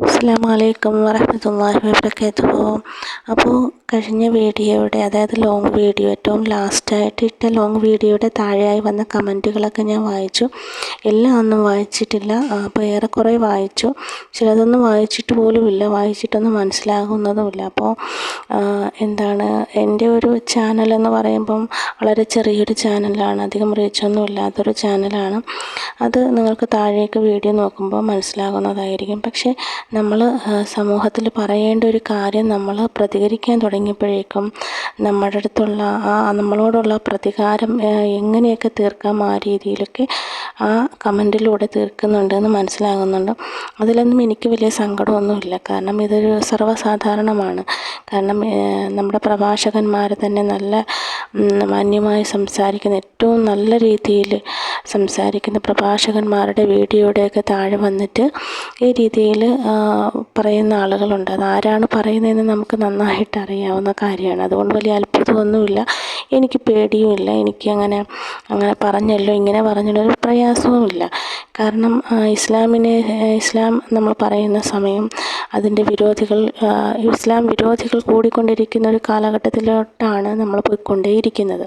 അസ്സാം വലൈക്കും വറഹമത്തല്ലാഹി വബർക്കാത്തുഹു അപ്പോൾ കഴിഞ്ഞ വീഡിയോയുടെ അതായത് ലോങ് വീഡിയോ ഏറ്റവും ലാസ്റ്റായിട്ട് ഇട്ട ലോങ് വീഡിയോയുടെ താഴെയായി വന്ന കമന്റുകളൊക്കെ ഞാൻ വായിച്ചു. എല്ലാം ഒന്നും വായിച്ചിട്ടില്ല. അപ്പോൾ ഏറെക്കുറെ വായിച്ചു. ചിലതൊന്നും വായിച്ചിട്ട് പോലുമില്ല വായിച്ചിട്ടൊന്നും മനസ്സിലാകുന്നതുമില്ല. അപ്പോൾ എന്താണ് എന്റെ ഒരു ചാനലെന്ന് പറയുമ്പം വളരെ ചെറിയൊരു ചാനലാണ് അധികം റീച്ചൊന്നും ഇല്ലാത്തൊരു ചാനലാണ് അത് നിങ്ങൾക്ക് താഴേക്ക് വീഡിയോ നോക്കുമ്പോൾ മനസ്സിലാകുന്നതായിരിക്കും. പക്ഷേ നമ്മൾ സമൂഹത്തിൽ പറയേണ്ട ഒരു കാര്യം നമ്മൾ പ്രതികരിക്കാൻ തുടങ്ങിയപ്പോഴേക്കും നമ്മുടെ അടുത്തുള്ള ആ നമ്മളോടുള്ള പ്രതികാരം എങ്ങനെയൊക്കെ തീർക്കാം ആ രീതിയിലൊക്കെ ആ കമന്റിലൂടെ തീർക്കുന്നുണ്ടെന്ന് മനസ്സിലാകുന്നുണ്ട്. അതിലൊന്നും എനിക്ക് വലിയ സങ്കടമൊന്നുമില്ല. കാരണം ഇതൊരു സർവസാധാരണമാണ്. കാരണം നമ്മുടെ പ്രഭാഷകന്മാർ തന്നെ നല്ല മാന്യമായി സംസാരിക്കുന്ന ഏറ്റവും നല്ല രീതിയിൽ സംസാരിക്കുന്ന പ്രഭാഷകന്മാരുടെ വീഡിയോയുടെയൊക്കെ താഴെ വന്നിട്ട് ഈ രീതിയിൽ പറയുന്ന ആളുകളുണ്ട്. ആരാണ് പറയുന്നതെന്ന് നമുക്ക് നന്നായിട്ട് അറിയാവുന്ന കാര്യമാണ്. അതുകൊണ്ട് വലിയ അത്ഭുതമൊന്നുമില്ല. എനിക്ക് പേടിയുമില്ല. എനിക്ക് അങ്ങനെ അങ്ങനെ പറഞ്ഞല്ലോ ഇങ്ങനെ പറഞ്ഞല്ലോ ഒരു പ്രയാസവുമില്ല. കാരണം ഇസ്ലാമിനെ ഇസ്ലാം നമ്മൾ പറയുന്ന സമയം അതിന്റെ വിരോധികൾ ഇസ്ലാം വിരോധികൾ കൂടിക്കൊണ്ടിരിക്കുന്ന ഒരു കാലഘട്ടത്തിലോട്ടാണ് നമ്മൾ പോയിക്കൊണ്ടേയിരിക്കുന്നത്.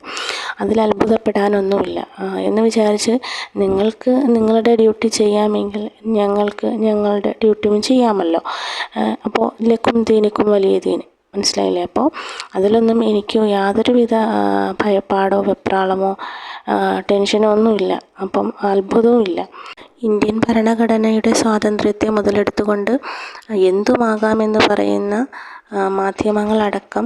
അതിൽ അത്ഭുതപ്പെടാനൊന്നുമില്ല. എന്ന് വിചാരിച്ച് നിങ്ങൾക്ക് നിങ്ങളുടെ ഡ്യൂട്ടി ചെയ്യാമെങ്കിൽ ഞങ്ങൾക്ക് ഞങ്ങളുടെ ഡ്യൂട്ടിയും ചെയ്യാമല്ലോ. അപ്പോൾ ലക്കും ദീനിക്കും വലിയ ദീന് മനസ്സിലായില്ലേ? അപ്പോൾ അതിലൊന്നും എനിക്ക് യാതൊരുവിധ ഭയപ്പാടോ വെപ്രാളമോ ടെൻഷനോ ഒന്നുമില്ല. അപ്പം അത്ഭുതവും ഇല്ല. ഇന്ത്യൻ ഭരണഘടനയുടെ സ്വാതന്ത്ര്യത്തെ മുതലെടുത്തുകൊണ്ട് എന്തുമാകാമെന്ന് പറയുന്ന മാധ്യമങ്ങളടക്കം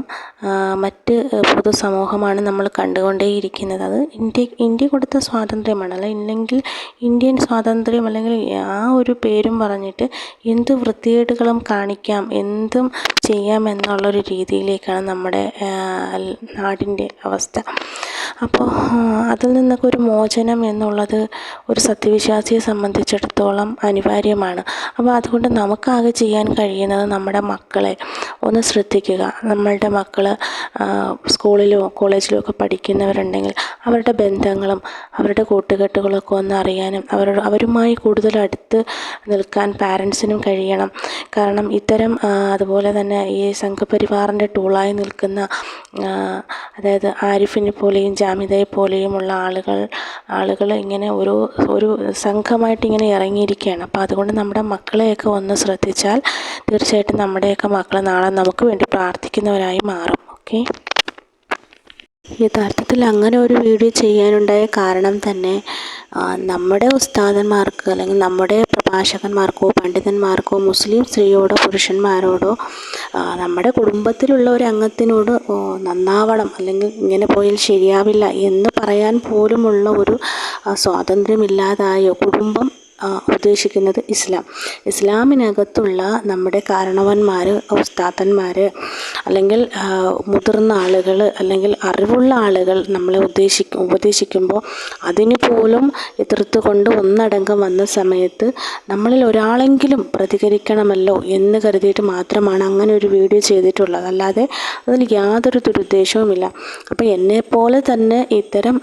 മറ്റ് പൊതുസമൂഹമാണ് നമ്മൾ കണ്ടുകൊണ്ടേയിരിക്കുന്നത്. അത് ഇന്ത്യ ഇന്ത്യ കൊടുത്ത സ്വാതന്ത്ര്യമാണ്. അല്ല ഇല്ലെങ്കിൽ ഇന്ത്യൻ സ്വാതന്ത്ര്യം അല്ലെങ്കിൽ ആ ഒരു പേരും പറഞ്ഞിട്ട് എന്ത് വൃത്തികേടുകളും കാണിക്കാം എന്തും ചെയ്യാം എന്നുള്ളൊരു രീതിയിലേക്കാണ് നമ്മുടെ നാടിന്റെ അവസ്ഥ. അപ്പോൾ അതിൽ നിന്നൊക്കെ ഒരു മോചനം എന്നുള്ളത് ഒരു സത്യവിശ്വാസിയെ സംബന്ധിച്ചിടത്തോളം അനിവാര്യമാണ്. അപ്പോൾ അതുകൊണ്ട് നമുക്കാകെ ചെയ്യാൻ കഴിയുന്നത് നമ്മുടെ മക്കളെ. ഒന്ന് ശ്രദ്ധിക്കുക. നമ്മളുടെ മക്കൾ സ്കൂളിലോ കോളേജിലോ ഒക്കെ പഠിക്കുന്നവരുണ്ടെങ്കിൽ അവരുടെ ബന്ധങ്ങളും അവരുടെ കൂട്ടുകെട്ടുകളൊക്കെ ഒന്ന് അറിയാനും അവരുടെ അവരുമായി കൂടുതൽ അടുത്ത് നിൽക്കാൻ പാരൻസിനും കഴിയണം. കാരണം ഇത്തരം അതുപോലെ തന്നെ ഈ സംഘപരിവാറിന്റെ ടൂളായി നിൽക്കുന്ന അതായത് ആരിഫിനെ പോലെയും ജാമിതയെ പോലെയുമുള്ള ആളുകൾ ആളുകൾ ഇങ്ങനെ ഒരു ഒരു സംഘമായിട്ട് ഇങ്ങനെ ഇറങ്ങിയിരിക്കുകയാണ്. അപ്പോൾ അതുകൊണ്ട് നമ്മുടെ മക്കളെയൊക്കെ ഒന്ന് ശ്രദ്ധിച്ചാൽ തീർച്ചയായിട്ടും നമ്മുടെയൊക്കെ മക്കൾ നാളെ നമുക്ക് വേണ്ടി പ്രാർത്ഥിക്കുന്നവരായി മാറും ഓക്കെ? യഥാർത്ഥത്തിൽ അങ്ങനെ ഒരു വീഡിയോ ചെയ്യാനുണ്ടായ കാരണം തന്നെ നമ്മുടെ ഉസ്താദന്മാർക്ക് അല്ലെങ്കിൽ നമ്മുടെ പ്രഭാഷകന്മാർക്കോ പണ്ഡിതന്മാർക്കോ മുസ്ലിം സ്ത്രീയോടോ പുരുഷന്മാരോടോ നമ്മുടെ കുടുംബത്തിലുള്ള ഒരു അംഗത്തിനോട് നന്നാവണം അല്ലെങ്കിൽ ഇങ്ങനെ പോയാൽ ശരിയാവില്ല എന്ന് പറയാൻ പോലുമുള്ള ഒരു സ്വാതന്ത്ര്യമില്ലാതായോ കുടുംബം ഉദ്ദേശിക്കുന്നത് ഇസ്ലാം. ഇസ്ലാമിനകത്തുള്ള നമ്മുടെ കാരണവന്മാർ ഉസ്താദന്മാർ അല്ലെങ്കിൽ മുതിർന്ന ആളുകൾ അല്ലെങ്കിൽ അറിവുള്ള ആളുകൾ നമ്മളെ ഉദ്ദേശിക്കും ഉപദേശിക്കുമ്പോൾ അതിന് പോലും എതിർത്ത് കൊണ്ട് ഒന്നടങ്കം വന്ന സമയത്ത് നമ്മളിൽ ഒരാളെങ്കിലും പ്രതികരിക്കണമല്ലോ എന്ന് കരുതിയിട്ട് മാത്രമാണ് അങ്ങനെ ഒരു വീഡിയോ ചെയ്തിട്ടുള്ളത്. അല്ലാതെ അതിൽ യാതൊരു ദുരുദ്ദേശവുമില്ല. അപ്പോൾ എന്നെപ്പോലെ തന്നെ ഇത്തരം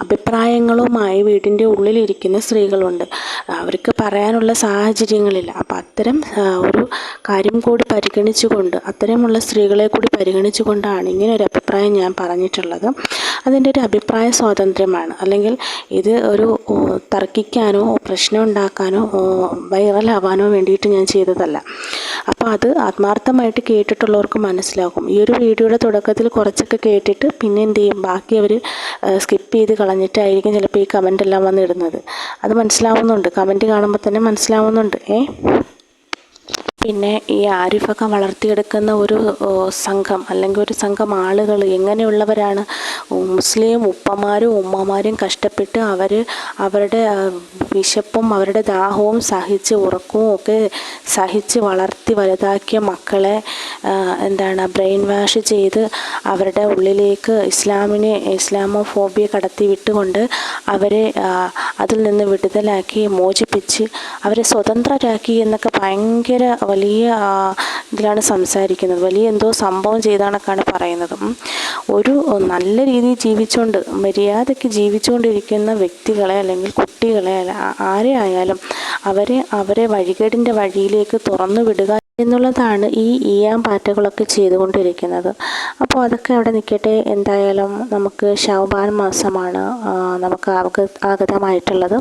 അഭിപ്രായങ്ങളുമായി വീടിന്റെ ഉള്ളിലിരിക്കുന്ന സ്ത്രീകളുണ്ട്. അവർക്ക് പറയാനുള്ള സാഹചര്യങ്ങളില്ല. അപ്പം അത്തരം ഒരു കാര്യം കൂടി പരിഗണിച്ചുകൊണ്ട് അത്തരമുള്ള സ്ത്രീകളെ കൂടി പരിഗണിച്ചുകൊണ്ടാണ് ഇങ്ങനെ ഒരു അഭിപ്രായം ഞാൻ പറഞ്ഞിട്ടുള്ളത്. അതിന്റെ ഒരു അഭിപ്രായ സ്വാതന്ത്ര്യമാണ്. അല്ലെങ്കിൽ ഇത് ഒരു തർക്കിക്കാനോ പ്രശ്നം ഉണ്ടാക്കാനോ വൈറലാവാനോ വേണ്ടിയിട്ട് ഞാൻ ചെയ്തതല്ല. അപ്പോൾ അത് ആത്മാർത്ഥമായിട്ട് കേട്ടിട്ടുള്ളവർക്ക് മനസ്സിലാകും. ഈ ഒരു വീഡിയോയുടെ തുടക്കത്തിൽ കുറച്ചൊക്കെ കേട്ടിട്ട് പിന്നെ എന്ത് ചെയ്യും? ബാക്കി അവർ സ്കിപ്പ് ചെയ്ത് കളഞ്ഞിട്ടായിരിക്കും ചിലപ്പോൾ ഈ കമന്റ് എല്ലാം വന്നിടുന്നത്. അത് മനസ്സിലാവുന്നുണ്ട്. കമന്റ് കാണുമ്പോൾ തന്നെ മനസ്സിലാവുന്നുണ്ട്. ഏ? പിന്നെ ഈ ആരിഫൊക്കെ വളർത്തിയെടുക്കുന്ന ഒരു സംഘം അല്ലെങ്കിൽ ഒരു സംഘം ആളുകൾ എങ്ങനെയുള്ളവരാണ്? മുസ്ലിം ഉപ്പമാരും ഉമ്മമാരും കഷ്ടപ്പെട്ട് അവർ അവരുടെ വിശപ്പും അവരുടെ ദാഹവും സഹിച്ച് ഉറക്കവും ഒക്കെ സഹിച്ച് വളർത്തി വലുതാക്കിയ മക്കളെ എന്താണ് ബ്രെയിൻ വാഷ് ചെയ്ത് അവരുടെ ഉള്ളിലേക്ക് ഇസ്ലാമിനെ ഇസ്ലാമോ ഫോബിയ കടത്തി വിട്ടുകൊണ്ട് അവരെ അതിൽ നിന്ന് വിടുതലാക്കി മോചിപ്പിച്ച് അവരെ സ്വതന്ത്രരാക്കി എന്നൊക്കെ ഭയങ്കര വലിയ ഇതിലാണ് സംസാരിക്കുന്നത്. വലിയ എന്തോ സംഭവം ചെയ്താണൊക്കെയാണ് പറയുന്നത്. ഒരു നല്ല രീതിയിൽ ജീവിച്ചുകൊണ്ട് മര്യാദയ്ക്ക് ജീവിച്ചുകൊണ്ടിരിക്കുന്ന വ്യക്തികളെ അല്ലെങ്കിൽ കുട്ടികളെ ആരെ ആയാലും അവരെ അവരെ വഴികേടിന്റെ വഴിയിലേക്ക് തുറന്നു വിടുക എന്നുള്ളതാണ് ഈ ഈയാം പാറ്റകളൊക്കെ ചെയ്തുകൊണ്ടിരിക്കുന്നത്. അപ്പോൾ അതൊക്കെ അവിടെ നിൽക്കട്ടെ. എന്തായാലും നമുക്ക് ശവബാൻ മാസമാണ് നമുക്ക് അവഗ ആഗതമായിട്ടുള്ളത്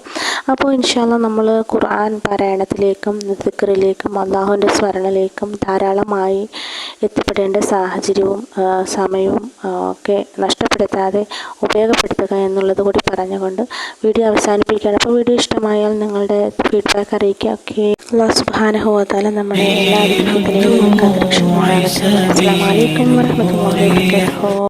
അപ്പോൾ ഇൻഷാല്ല നമ്മൾ ഖുർആൻ പാരായണത്തിലേക്കും ദിക്റിലേക്കും അള്ളാഹുവിന്റെ സ്മരണയിലേക്കും ധാരാളമായി എത്തിപ്പെടേണ്ട സാഹചര്യവും സമയവും ഒക്കെ നഷ്ടപ്പെടുത്താതെ ഉപയോഗപ്പെടുത്തുക എന്നുള്ളത് കൂടി പറഞ്ഞുകൊണ്ട് വീഡിയോ അവസാനിപ്പിക്കുകയാണ്. അപ്പോൾ വീഡിയോ ഇഷ്ടമായാൽ നിങ്ങളുടെ ഫീഡ്ബാക്ക് അറിയിക്കുക. ഒക്കെ അള്ളാഹു സുബ്ഹാനഹുവതാല നമ്മുടെ എല്ലാ بهداية الحمد لله وكذلك سبحانه السلام عليكم ورحمة الله وبركاته